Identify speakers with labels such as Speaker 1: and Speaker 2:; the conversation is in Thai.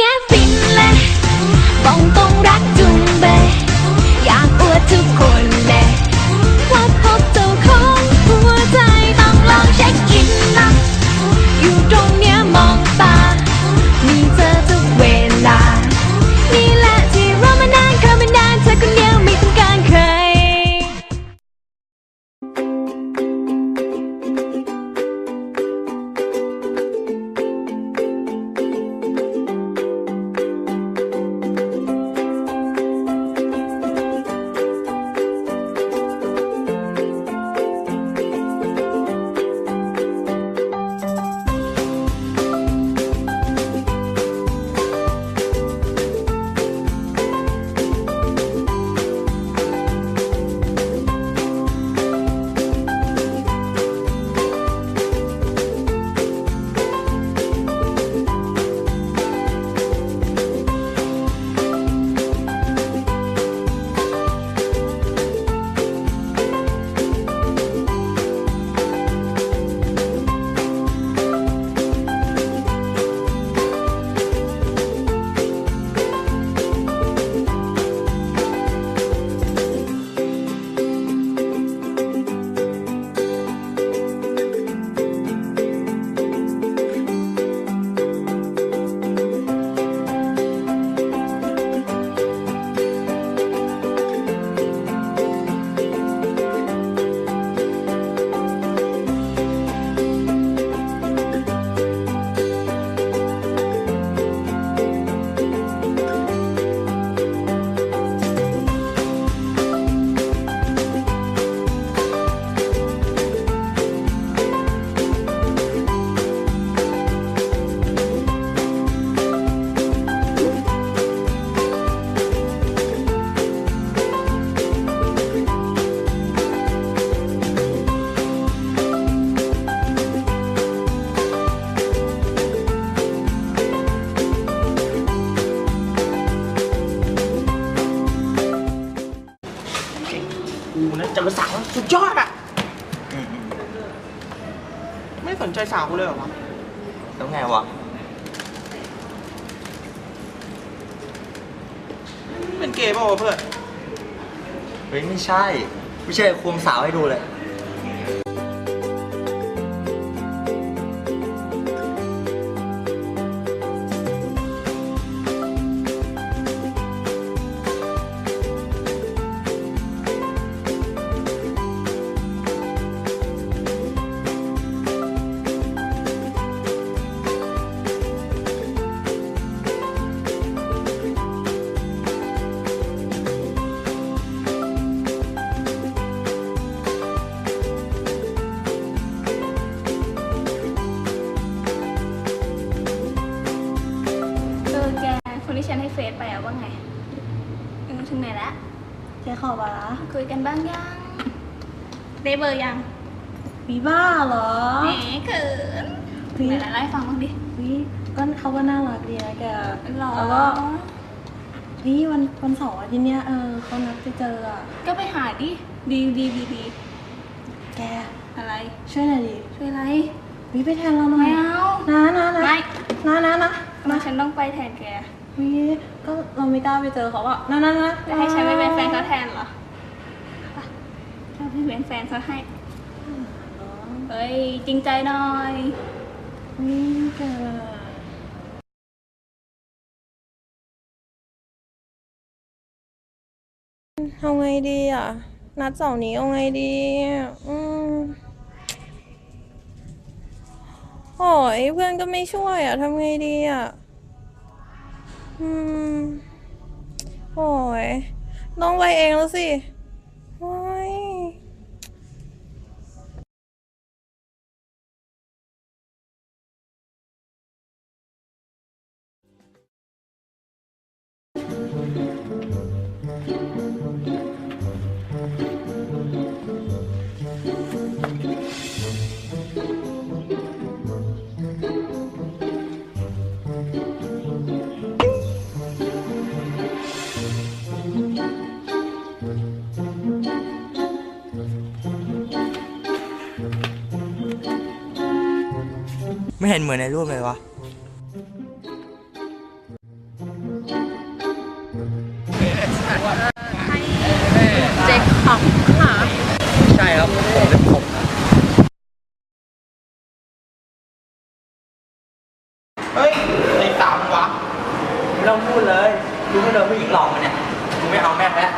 Speaker 1: Yeah. เจอสาวสุดยอดอะ
Speaker 2: อืมอืม
Speaker 1: ไม่สนใจสาวกูเลยเหรอวะ
Speaker 2: แล้วไงวะ
Speaker 1: เป็นเกย์เปล่าวะเพื่อน
Speaker 2: เฮ้ยไม่ใช่ ไม่ใช่ควงสาวให้ดูเลย
Speaker 3: เฟซไปอะว่าไงเออถึงไหนแล้ว
Speaker 4: แกขอบา
Speaker 3: คุยกันบ้างยัง ได้เบอร์ยัง
Speaker 4: วีบ้าเหรอ
Speaker 3: แหมเขินถึงไหนแล้วเล่าให้ฟังบ้างดิ
Speaker 4: วิก็เขาก็น่ารักดีนะแก
Speaker 3: หรอ
Speaker 4: แล้วก็วิวันวันเสาร์อาทิตย์เนี้ยเออเขานัดไปเจออะ
Speaker 3: ก็ไปหาดิ ดีดีดีดี
Speaker 4: แก
Speaker 3: อะไร
Speaker 4: ช่วยหน่อยดิ
Speaker 3: ช่วยอะไร
Speaker 4: วิไปแทนเราหน่อ
Speaker 3: ไม่
Speaker 4: ย
Speaker 3: เอา
Speaker 4: นะนะนะ
Speaker 3: ไม่
Speaker 4: นะนะนะ
Speaker 3: ทำไมฉันต้องไปแทนแก
Speaker 4: วิก็เราไม่กล้าไปเจอเขาอะนะนะนนะ
Speaker 3: จะให้ฉันไปเป็นแฟนเขาแทนเหรอไปจะไปเป็นแฟนเขาให้เฮ้ยจริงใจหน่อย
Speaker 4: วิแกเอาไงดีอะ นัดเสาร์นี้เอาไงดี อืมโอ้ยเพื่อนก็ไม่ช่วยอะทำไงดีอะ อืมโอ้ยต้องไปเองแล้วสิโอ้ย
Speaker 2: ไม่เห็นเหมือนในรูปเลยวะ
Speaker 4: เจ๊ของค่ะ
Speaker 2: ใช่ครับผมเป็นผมนะ
Speaker 1: เฮ้ยไอ้สาววะ
Speaker 2: ไม่ต้องพูดเลย ดูไม่โดนผู้หญิงหลอกมันเนี่ย กูไม่เอาแม่งแล้ว